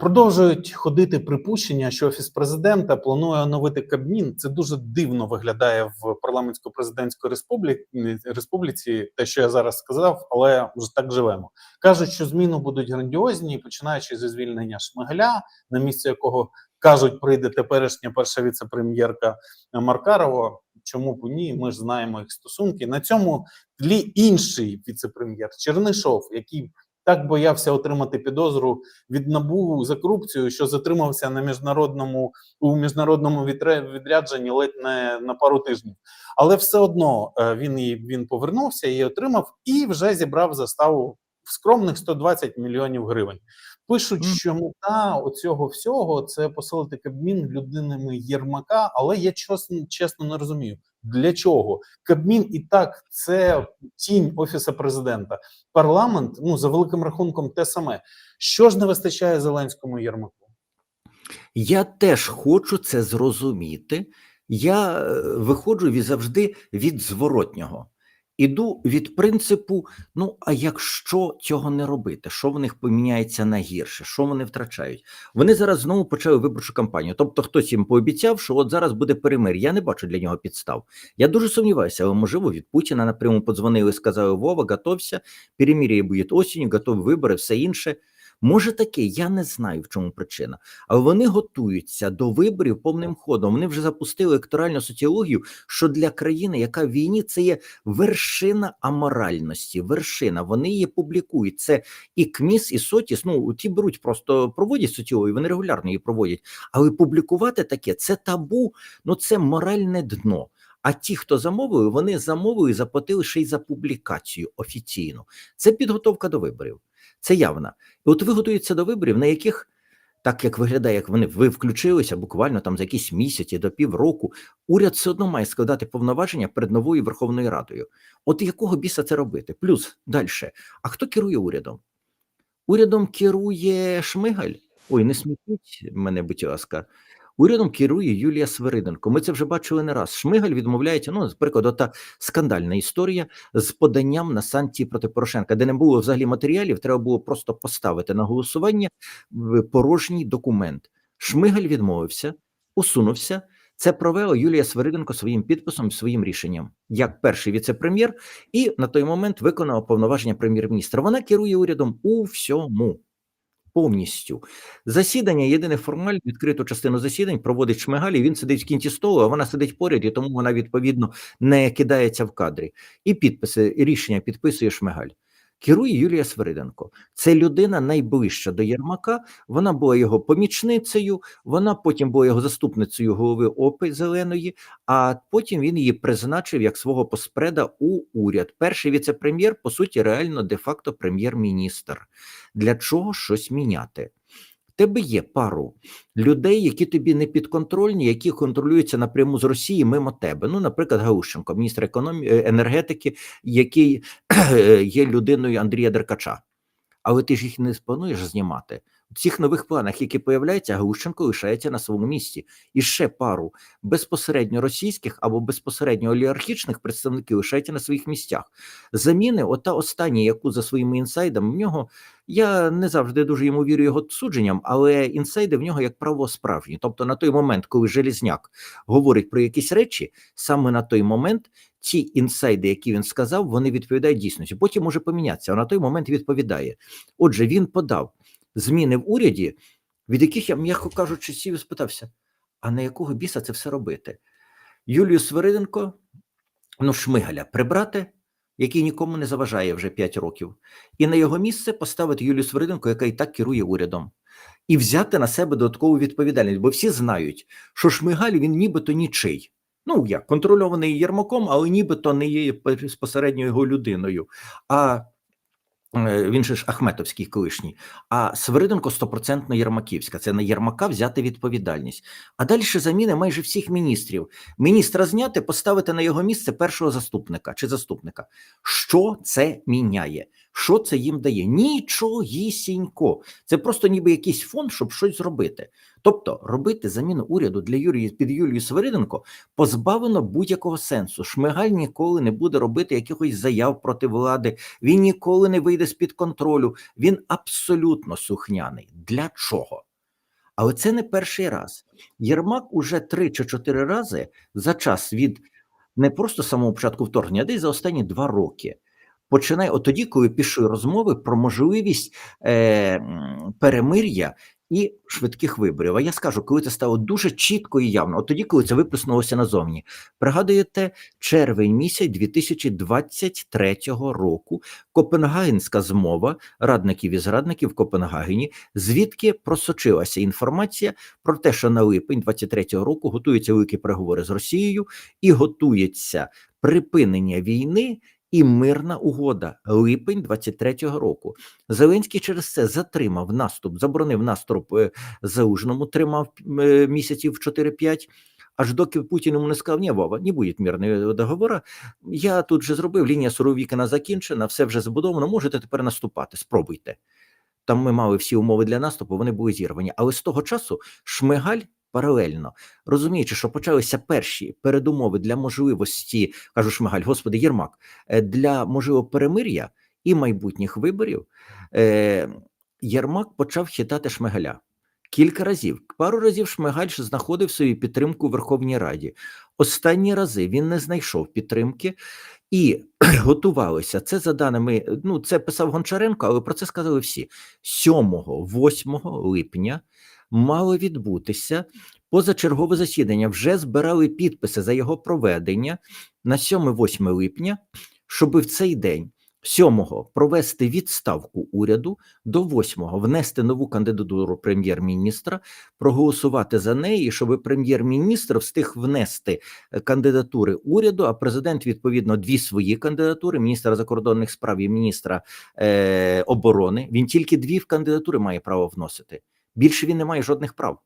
Продовжують ходити припущення, що офіс президента планує оновити Кабмін. Це дуже дивно виглядає в парламентсько-президентської республіці, республіці. Те, що я зараз сказав, але вже так живемо. кажуть, що зміни будуть грандіозні, починаючи зі звільнення Шмигаля, на місце якого кажуть, прийде теперішня перша віце-прем'єрка Маркарова. Чому б ні? Ми ж знаємо їх стосунки. На цьому тлі інший віце-прем'єр Чернишов, який так боявся отримати підозру від набу за корупцію, що затримався на міжнародному у міжнародному відрядженні ледь не на пару тижнів. Але все одно е, він він повернувся і отримав, і вже зібрав заставу в скромних 120 мільйонів гривень. Пишуть, що мета оцього всього це посилити Кабмін людинами Єрмака, але я чесно, чесно не розумію. Для чого Кабмін і так це тінь офіса президента. Парламент, ну за великим рахунком, те саме. Що ж не вистачає Зеленському і Єрмаку? Я теж хочу це зрозуміти. Я е, виходжу від завжди від зворотнього. Іду від принципу: ну, а якщо цього не робити, що в них поміняється на гірше, що вони втрачають? Вони зараз знову почали виборчу кампанію. Тобто, хтось їм пообіцяв, що от зараз буде перемир'я. Я не бачу для нього підстав. Я дуже сумніваюся, але можливо від Путіна напряму подзвонили, сказали: Вова, готовся, перемир'я буде осінню, готові вибори, все інше. Може таке, я не знаю, в чому причина, але вони готуються до виборів повним ходом. Вони вже запустили електоральну соціологію, що для країни, яка в війні, це є вершина аморальності. Вершина. Вони її публікують. Це і КМІС, і Сотіс. Ну ті беруть, просто проводять соціологію, вони регулярно її проводять. Але публікувати таке це табу, ну це моральне дно. А ті, хто замовили, вони замовили і заплатили ще й за публікацію офіційну. Це підготовка до виборів. Це явна. І от ви готуєтеся до виборів, на яких, так як виглядає, як вони ви включилися буквально там за якісь місяці до півроку, уряд все одно має складати повноваження перед новою Верховною Радою. От якого біса це робити? Плюс далі. А хто керує урядом? Урядом керує Шмигаль. Ой, не смітіть мене, будь ласка. Урядом керує Юлія Свириденко. Ми це вже бачили не раз. Шмигаль відмовляється. Ну, наприклад, та скандальна історія з поданням на санкції проти Порошенка, де не було взагалі матеріалів, треба було просто поставити на голосування порожній документ. Шмигаль відмовився, усунувся. Це провела Юлія Свириденко своїм підписом, своїм рішенням, як перший віце-прем'єр, і на той момент виконала повноваження прем'єр-міністра. Вона керує урядом у всьому. Повністю засідання, єдине формально відкриту частину засідань проводить Шмигаль, і Він сидить в кінці столу, а вона сидить поряд, і тому вона відповідно не кидається в кадрі. І підписи і рішення підписує Шмигаль. Керує Юлія Свириденко. Це людина найближча до Єрмака. Вона була його помічницею. Вона потім була його заступницею голови ОПИ Зеленої. А потім він її призначив як свого поспреда у уряд. Перший віце-прем'єр, по суті, реально де-факто прем'єр-міністр. Для чого щось міняти? Тебе є пару людей, які тобі не підконтрольні, які контролюються напряму з Росії мимо тебе. Ну, наприклад, Гаущенко, міністр економі... енергетики, який є людиною Андрія Деркача. Але ти ж їх не плануєш знімати. В цих нових планах, які появляються, Гаущенко лишається на своєму місці. І ще пару безпосередньо російських або безпосередньо олігархічних представників лишається на своїх місцях. Заміни, ота остання, яку за своїми інсайдами в нього. Я не завжди дуже йому вірю його судженням, але інсайди в нього, як правило, справжні. Тобто, на той момент, коли Желізняк говорить про якісь речі, саме на той момент ті інсайди, які він сказав, вони відповідають дійсності. Потім може помінятися, а на той момент відповідає. Отже, він подав зміни в уряді, від яких я, м'яко кажучи, сів і спитався: а на якого біса це все робити? Юлію Свириденко, ну, Шмигаля прибрати, який нікому не заважає вже 5 років, і на його місце поставити Юлію Свириденко, яка і так керує урядом, і взяти на себе додаткову відповідальність, бо всі знають, що Шмигаль він нібито нічий. Ну, як контрольований Єрмаком, але нібито не є безпосередньо його людиною. А він же ж Ахметовський колишній, а Свириденко стопроцентно Єрмаківська. Це на Єрмака взяти відповідальність. А далі заміни майже всіх міністрів. Міністра зняти, поставити на його місце першого заступника чи заступника. Що це міняє? Що це їм дає? Нічогісінько. Це просто ніби якийсь фонд, щоб щось зробити. Тобто робити заміну уряду для Юрії під Юлію Свириденко позбавлено будь-якого сенсу. Шмигаль ніколи не буде робити якихось заяв проти влади. Він ніколи не вийде з під контролю. Він абсолютно сухняний. Для чого? Але це не перший раз. Єрмак уже три чи чотири рази за час від не просто самого початку вторгнення, а десь за останні два роки. Починає от тоді, коли пішли розмови про можливість е, перемир'я і швидких виборів. А я скажу, коли це стало дуже чітко і явно, от тоді, коли це виплеснулося назовні. Пригадуєте, червень місяць 2023 року Копенгагенська змова радників і зрадників в Копенгагені, звідки просочилася інформація про те, що на липень 23-го року готуються великі переговори з Росією і готується припинення війни. І мирна угода липень 23-го року. Зеленський через це затримав наступ, заборонив наступ е, Залужному, тримав е, місяців 4-5, аж доки Путін йому не сказав, ні, Вова, не буде мирного договору. Я тут же зробив, лінія Суровікіна закінчена, все вже збудовано, можете тепер наступати, спробуйте. Там ми мали всі умови для наступу, вони були зірвані. Але з того часу Шмигаль паралельно, розуміючи, що почалися перші передумови для можливості, кажу Шмигаль, господи, Єрмак, е, для можливого перемир'я і майбутніх виборів, е, Єрмак почав хитати Шмигаля. Кілька разів, пару разів Шмигаль знаходив собі підтримку у Верховній Раді. Останні рази він не знайшов підтримки і готувалися. Це за даними, ну це писав Гончаренко, але про це сказали всі. 7-8 липня мало відбутися позачергове засідання. Вже збирали підписи за його проведення на 7-8 липня, щоб в цей день. 7-го провести відставку уряду, до 8-го внести нову кандидатуру прем'єр-міністра, проголосувати за неї, щоб прем'єр-міністр встиг внести е, кандидатури уряду, а президент відповідно дві свої кандидатури: міністра закордонних справ і міністра е, оборони. Він тільки дві кандидатури має право вносити. Більше він не має жодних прав.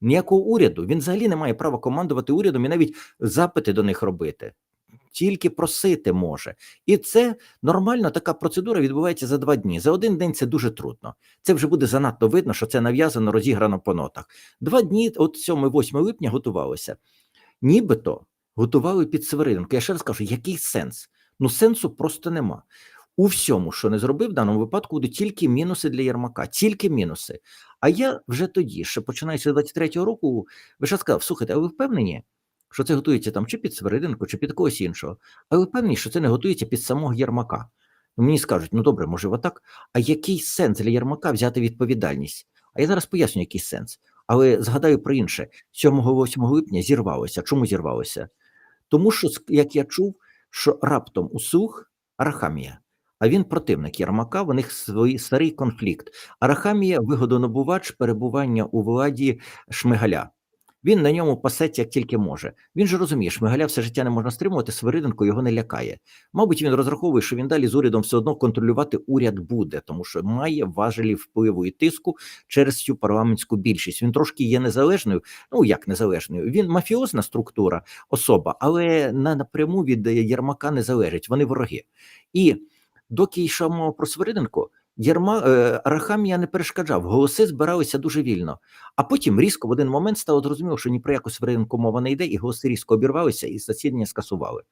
Ніякого уряду. Він взагалі не має права командувати урядом і навіть запити до них робити. Тільки просити може. І це нормально така процедура відбувається за два дні. За один день це дуже трудно. Це вже буде занадто видно, що це нав'язано, розіграно по нотах. Два дні, от 7-8 липня, готувалося. Нібито готували під Севериненко. Я ще раз кажу, який сенс? Ну, сенсу просто нема. У всьому, що не зробив, в даному випадку будуть тільки мінуси для Єрмака, тільки мінуси. А я вже тоді, ще починаючи з 23-го року, ви ще сказав: слухайте, а ви впевнені, що це готується там чи під Свериденко, чи під когось іншого? А ви впевнені, що це не готується під самого Єрмака? Мені скажуть, ну добре, може, отак. А який сенс для Єрмака взяти відповідальність? А я зараз поясню, який сенс. Але згадаю про інше: 7-8 липня зірвалося. Чому зірвалося? Тому що, як я чув, що раптом услуг Арахамія, а він противник Єрмака, в них свій старий конфлікт. Арахамія вигодонабувач перебування у владі Шмигаля. Він на ньому пасеться як тільки може. Він же розуміє, Шмигаля все життя не можна стримувати, Свириденко його не лякає. Мабуть, він розраховує, що він далі з урядом все одно контролювати уряд буде, тому що має важелі впливу і тиску через цю парламентську більшість. Він трошки є незалежною. Ну як незалежною? Він мафіозна структура, особа, але напряму від Єрмака не залежить. Вони вороги. І доки йшов мова про Свириденко, Єрма е, Арахамія не перешкоджав, голоси збиралися дуже вільно. А потім різко в один момент стало зрозуміло, що ні про яку Свириденко мова не йде, і голоси різко обірвалися, і засідання скасували.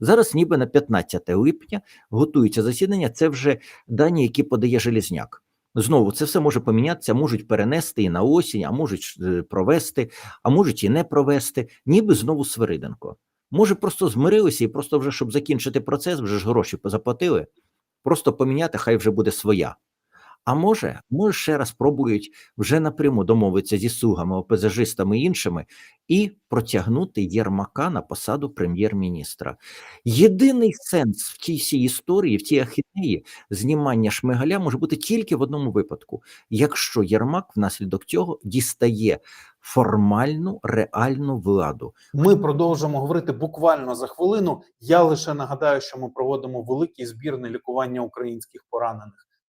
Зараз, ніби на 15 липня, готується засідання. Це вже дані, які подає Желізняк. Знову це все може помінятися, можуть перенести і на осінь, а можуть е, провести, а можуть і не провести, ніби знову Свириденко. Може, просто змирилися і просто вже, щоб закінчити процес, вже ж гроші заплатили, просто поміняти, хай вже буде своя. А може, може, ще раз пробують вже напряму домовитися зі слугами, ОПЗЖистами і іншими і протягнути Єрмака на посаду прем'єр-міністра. Єдиний сенс в тій всій історії, в тій ахінеї знімання Шмигаля може бути тільки в одному випадку: якщо Єрмак внаслідок цього дістає формальну реальну владу. Ми продовжимо говорити буквально за хвилину. Я лише нагадаю, що ми проводимо великий збір на лікування українських поранених.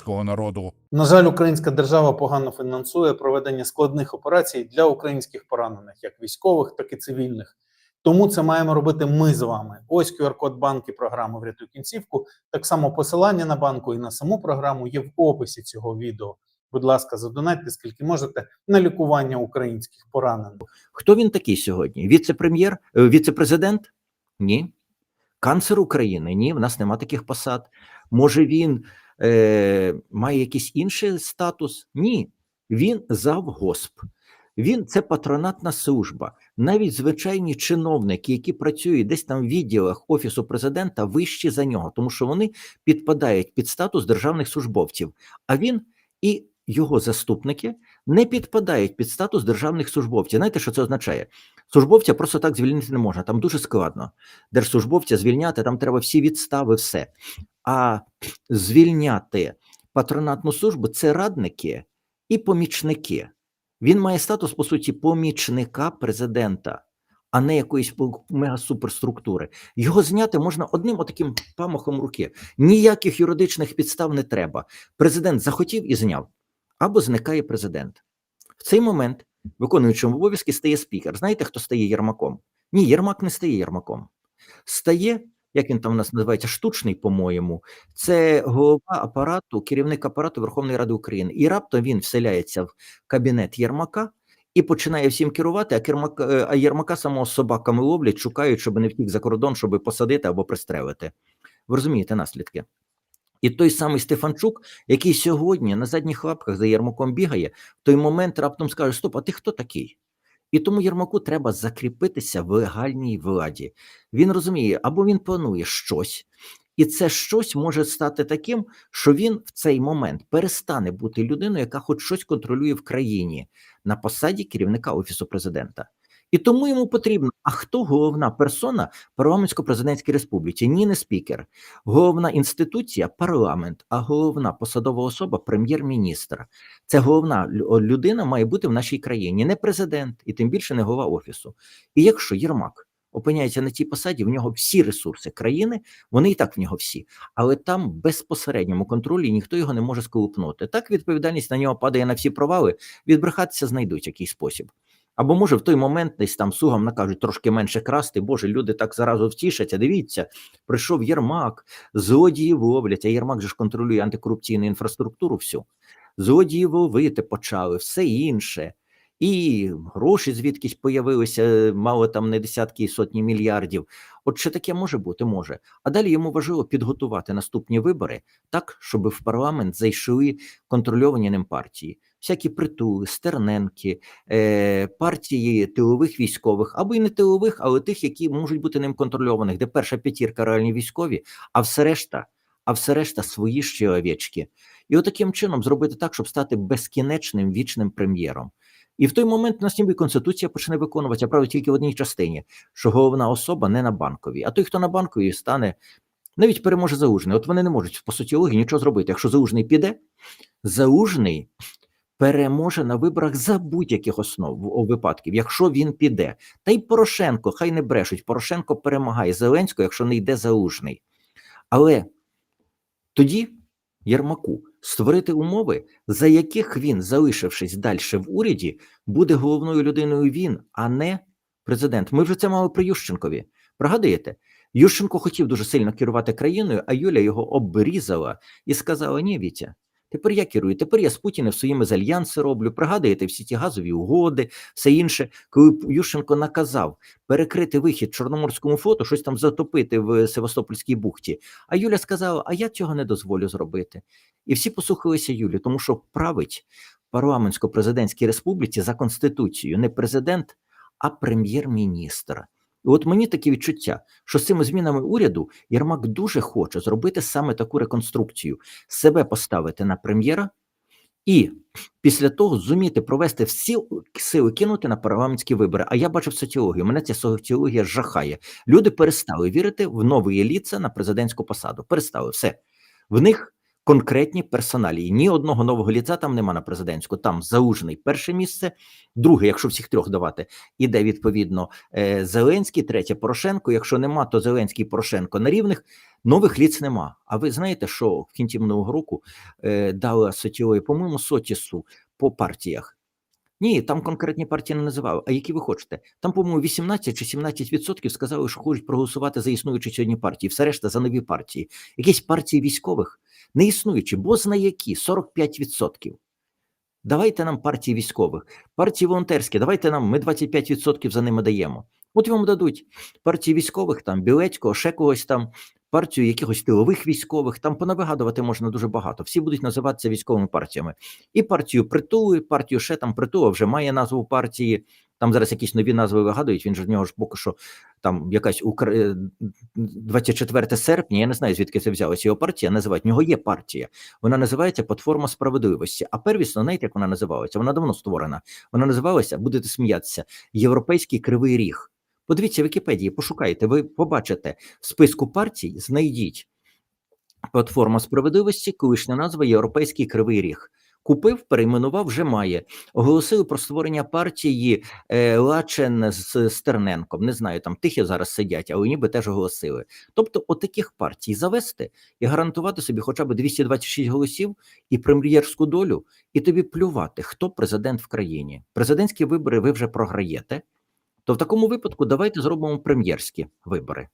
українського народу. На жаль, українська держава погано фінансує проведення складних операцій для українських поранених, як військових, так і цивільних. Тому це маємо робити ми з вами. Ось QR-код банки програми Врятуй кінцівку. Так само посилання на банку і на саму програму є в описі цього відео. Будь ласка, задонатьте скільки можете на лікування українських поранених. Хто він такий сьогодні? Віце-прем'єр, е, віце-президент? Ні. Канцлер України? Ні, в нас нема таких посад. Може, він е, має якийсь інший статус? Ні. Він завгосп. Він це патронатна служба. Навіть звичайні чиновники, які працюють десь там в відділах офісу президента, вищі за нього, тому що вони підпадають під статус державних службовців. А він і його заступники не підпадають під статус державних службовців. Знаєте, що це означає? Службовця просто так звільнити не можна, там дуже складно. Держслужбовця звільняти, там треба всі відстави, все. А звільняти патронатну службу це радники і помічники. Він має статус, по суті, помічника президента, а не якоїсь мегасуперструктури. Його зняти можна одним отаким памахом руки. Ніяких юридичних підстав не треба. Президент захотів і зняв, або зникає президент. В цей момент виконуючим обов'язки стає спікер. Знаєте, хто стає Єрмаком? Ні, Єрмак не стає Єрмаком. Стає, як він там у нас називається, штучний, по-моєму, це голова апарату, керівник апарату Верховної Ради України. І раптом він вселяється в кабінет Єрмака і починає всім керувати, а, Кермак, е, а Єрмака самого собаками ловлять, шукають, щоб не втік за кордон, щоб посадити або пристрелити. Ви розумієте наслідки? І той самий Стефанчук, який сьогодні на задніх лапках за Єрмаком бігає, в той момент раптом скаже: Стоп, а ти хто такий? І тому Єрмаку треба закріпитися в легальній владі. Він розуміє, або він планує щось, і це щось може стати таким, що він в цей момент перестане бути людиною, яка хоч щось контролює в країні на посаді керівника офісу президента. І тому йому потрібно. А хто головна персона парламентсько-президентській республіці? Ні, не спікер. Головна інституція парламент, а головна посадова особа прем'єр-міністр. Це головна людина має бути в нашій країні, не президент, і тим більше не голова офісу. І якщо Єрмак опиняється на цій посаді, в нього всі ресурси країни, вони і так в нього всі, але там безпосередньому контролі ніхто його не може сколупнути. Так відповідальність на нього падає на всі провали. Відбрехатися знайдуть якийсь спосіб. Або може в той момент десь там сугам накажуть трошки менше красти. Боже, люди так заразу втішаться. Дивіться, прийшов Єрмак, злодії ловлять, а Єрмак же ж контролює антикорупційну інфраструктуру всю. Злодії ловити почали, все інше. І гроші звідкись появилися, мало там не десятки і сотні мільярдів. От що таке може бути? Може. А далі йому важливо підготувати наступні вибори так, щоб в парламент зайшли контрольовані ним партії. Всякі притули, стерненки, е, партії тилових військових, або й не тилових, але тих, які можуть бути ним контрольованих, де перша п'ятірка реальні військові, а все решта, а все решта свої ще овечки. І отаким чином зробити так, щоб стати безкінечним вічним прем'єром. І в той момент у нас ніби конституція почне виконуватися, правда, тільки в одній частині, що головна особа не на банковій, а той, хто на банковій, стане навіть переможе залужний. От вони не можуть по соціології нічого зробити. Якщо залужний піде, залужний переможе на виборах за будь-яких основ випадків, якщо він піде. Та й Порошенко, хай не брешуть. Порошенко перемагає Зеленського, якщо не йде залужний. Але тоді Єрмаку створити умови, за яких він, залишившись далі в уряді, буде головною людиною він, а не президент. Ми вже це мали при Ющенкові. Пригадуєте? Ющенко хотів дуже сильно керувати країною, а Юля його обрізала і сказала: Ні, Вітя, тепер я керую, тепер я з Путіним своїми з альянси роблю. Пригадуєте всі ті газові угоди, все інше, коли Ющенко наказав перекрити вихід Чорноморському флоту, щось там затопити в Севастопольській бухті. А Юля сказала: А я цього не дозволю зробити. І всі послухалися Юлі, тому що править парламентсько-президентській республіці за конституцією не президент, а прем'єр-міністр. І от мені таке відчуття, що з цими змінами уряду Єрмак дуже хоче зробити саме таку реконструкцію, себе поставити на прем'єра і після того зуміти провести всі сили кинути на парламентські вибори. А я бачив соціологію. Мене ця соціологія жахає. Люди перестали вірити в новий еліце на президентську посаду. Перестали все. В них конкретні персоналії. Ні одного нового ліца там нема на президентську. Там залужений перше місце, друге, якщо всіх трьох давати, іде відповідно е, Зеленський, третє Порошенко. Якщо нема, то Зеленський Порошенко на рівних. Нових ліц нема. А ви знаєте, що в кінці минулого року дали дала соціологія, по-моєму, сотісу по партіях. Ні, там конкретні партії не називали. А які ви хочете? Там, по-моєму, 18 чи 17 відсотків сказали, що хочуть проголосувати за існуючі сьогодні партії, все решта за нові партії. Якісь партії військових, не існуючі, бо зна які 45 відсотків. Давайте нам партії військових, партії волонтерські, давайте нам, ми 25% за ними даємо. От вам дадуть партії військових, там Білецького, ще когось там, партію якихось тилових військових, там понавигадувати можна дуже багато. Всі будуть називатися військовими партіями. І партію притулу, і партію ще там притула вже має назву партії. Там зараз якісь нові назви вигадують. Він же в нього ж поки що там якась Укра... е, 24 серпня. Я не знаю звідки це взялося. Його партія називають. В нього є партія. Вона називається Платформа справедливості. А первісно, знаєте, як вона називалася? Вона давно створена. Вона називалася, будете сміятися, Європейський кривий ріг. Подивіться в Вікіпедії, пошукайте, ви побачите в списку партій, знайдіть платформа справедливості, колишня назва Європейський Кривий Ріг. Купив, перейменував, вже має. Оголосили про створення партії е, Лачен з Стерненком. Не знаю, там тихі зараз сидять, але ніби теж оголосили. Тобто, от таких партій завести і гарантувати собі хоча б 226 голосів і прем'єрську долю, і тобі плювати, хто президент в країні. Президентські вибори ви вже програєте. То в такому випадку давайте зробимо прем'єрські вибори.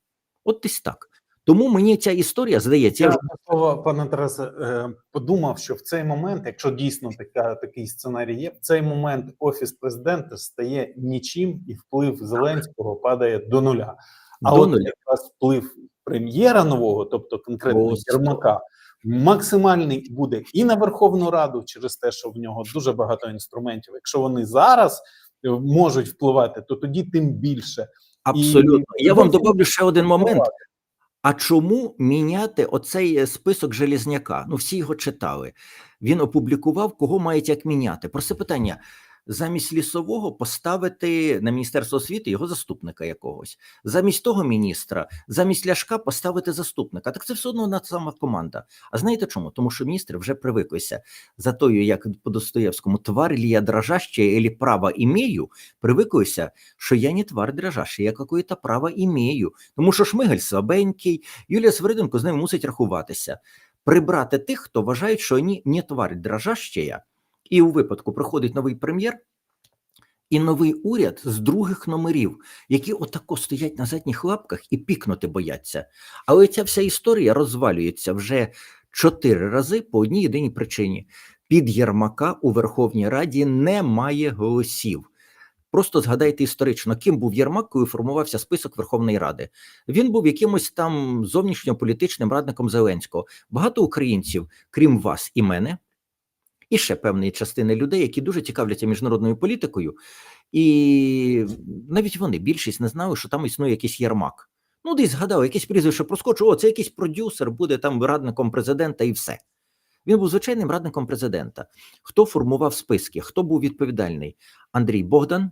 От десь так. Тому мені ця історія здається, я Я вже до слова, пане Тарасе, е, подумав, що в цей момент, якщо дійсно така, такий сценарій є, в цей момент офіс президента стає нічим, і вплив Зеленського падає до нуля. А До от нуля. якраз вплив прем'єра нового, тобто конкретно Єрмака, максимальний буде і на Верховну Раду через те, що в нього дуже багато інструментів. Якщо вони зараз можуть впливати, то тоді тим більше. абсолютно. Я вам добавлю ще один момент. А чому міняти оцей е, список Желізняка? Ну, всі його читали. Він опублікував, кого мають як міняти. Просто питання: замість лісового поставити на міністерство освіти його заступника якогось, замість того міністра, замість ляшка поставити заступника. Так це все одно одна сама команда. А знаєте чому? Тому що міністри вже привиклися за тою, як по Достоєвському, тварь ли я дрожащая или право имею, привиклися, що я не тварь дрожащая, я какое-то право имею. Тому що Шмигаль слабенький, Юлія Свириденко з ними мусить рахуватися. Прибрати тих, хто вважають, що вони не тварь дрожащая, і у випадку приходить новий прем'єр і новий уряд з других номерів, які отако стоять на задніх лапках і пікнути бояться. Але ця вся історія розвалюється вже чотири рази по одній єдиній причині: під Єрмака у Верховній Раді немає голосів. Просто згадайте історично, ким був Єрмак, коли формувався список Верховної Ради. Він був якимось там зовнішньополітичним радником Зеленського. Багато українців, крім вас і мене, і ще певної частини людей, які дуже цікавляться міжнародною політикою, і навіть вони більшість не знали, що там існує якийсь Єрмак. Ну, десь згадали, якесь прізвище проскочило, о, це якийсь продюсер, буде там радником президента і все. Він був звичайним радником президента. Хто формував списки, хто був відповідальний? Андрій Богдан,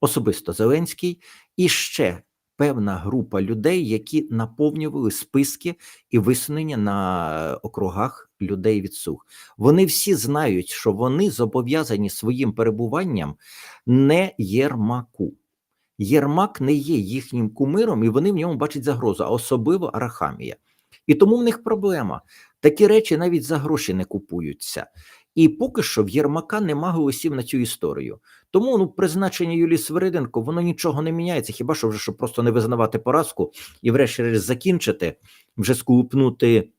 особисто Зеленський, і ще певна група людей, які наповнювали списки і висунення на округах людей від сух. Вони всі знають, що вони зобов'язані своїм перебуванням не Єрмаку. Єрмак не є їхнім кумиром, і вони в ньому бачать загрозу, а особливо Арахамія. І тому в них проблема. Такі речі навіть за гроші не купуються. І поки що в Єрмака нема голосів на цю історію. Тому ну, призначення Юлії Свириденко воно нічого не міняється. Хіба що вже щоб просто не визнавати поразку і, врешті-решт, закінчити, вже скупнути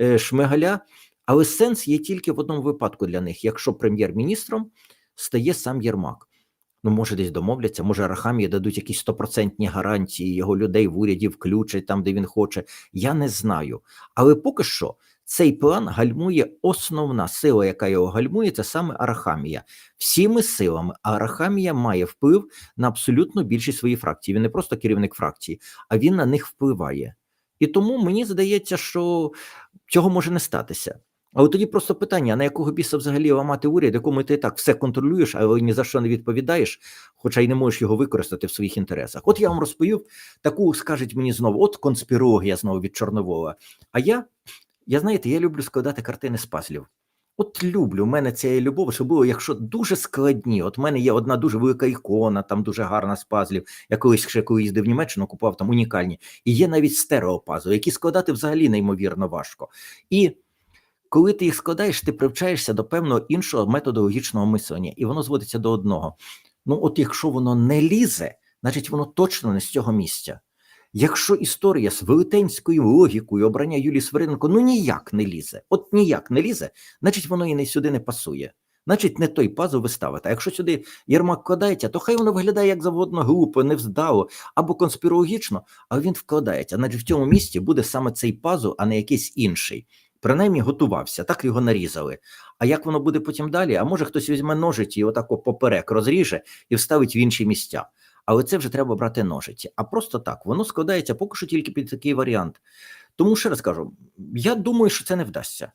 е, Шмигаля. Але сенс є тільки в одному випадку для них: якщо прем'єр-міністром стає сам Єрмак. Ну, може, десь домовляться, може, Арахамії дадуть якісь стопроцентні гарантії, його людей в уряді включать там, де він хоче. Я не знаю. Але поки що цей план гальмує основна сила, яка його гальмує, це саме Арахамія. Всіми силами Арахамія має вплив на абсолютно більшість своїх фракцій. Він не просто керівник фракції, а він на них впливає. І тому мені здається, що цього може не статися. Але тоді просто питання: на якого біса взагалі ламати уряд, якому ти і так все контролюєш, але ні за що не відповідаєш, хоча й не можеш його використати в своїх інтересах. От я вам розповів таку, скажуть мені знову, от конспірологія знову від Чорновола. А я, я знаєте, я люблю складати картини з пазлів. От люблю, у мене це любов, було, якщо дуже складні. От в мене є одна дуже велика ікона, там дуже гарна з пазлів. Я колись ще коли їздив в Німеччину, купував там унікальні. І є навіть стереопазли, які складати взагалі неймовірно важко. І коли ти їх складаєш, ти привчаєшся до певного іншого методологічного мислення, і воно зводиться до одного. Ну, от якщо воно не лізе, значить воно точно не з цього місця. Якщо історія з велетенською логікою обрання Юлії Свириденко ну ніяк не лізе, от ніяк не лізе, значить воно і не сюди не пасує. Значить, не той пазл ви ставите. А якщо сюди Єрмак вкладається, то хай воно виглядає як завгодно глупо, невздало або конспірологічно, але він вкладається. Значить, в цьому місці буде саме цей пазл, а не якийсь інший. Принаймні готувався, так його нарізали. А як воно буде потім далі? А може хтось візьме ножиці і отак о поперек розріже і вставить в інші місця. Але це вже треба брати ножиці. А просто так, воно складається поки що тільки під такий варіант. Тому ще раз кажу: я думаю, що це не вдасться.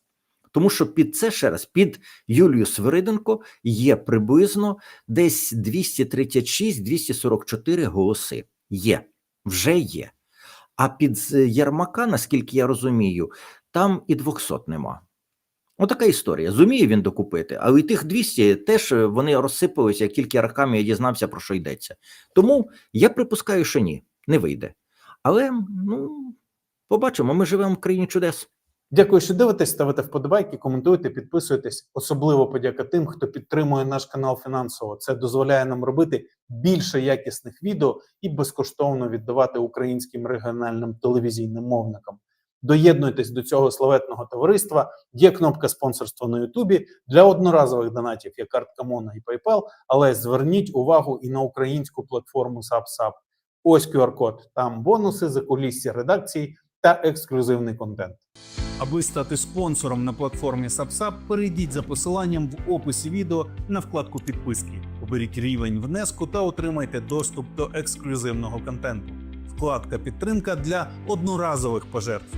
Тому що під це ще раз, під Юлію Свириденко є приблизно десь 236-244 голоси. Є, вже є. А під Єрмака, наскільки я розумію, там і 200 нема. Отака історія. Зуміє він докупити, але і тих 200 теж е, вони розсипалися, як тільки Арахамія дізнався, про що йдеться. Тому я припускаю, що ні, не вийде. Але ну, побачимо, ми живемо в країні чудес. Дякую, що дивитесь, ставите вподобайки, коментуйте, підписуйтесь. Особливо подяка тим, хто підтримує наш канал фінансово. Це дозволяє нам робити більше якісних відео і безкоштовно віддавати українським регіональним телевізійним мовникам. Доєднуйтесь до цього славетного товариства. Є кнопка спонсорства на Ютубі для одноразових донатів. Є картка Мона і PayPal, але зверніть увагу і на українську платформу SubSub. Ось QR-код. Там бонуси, закулісся редакції та ексклюзивний контент. Аби стати спонсором на платформі SubSub, перейдіть за посиланням в описі відео на вкладку підписки. Оберіть рівень внеску та отримайте доступ до ексклюзивного контенту. Вкладка підтримка для одноразових пожертв.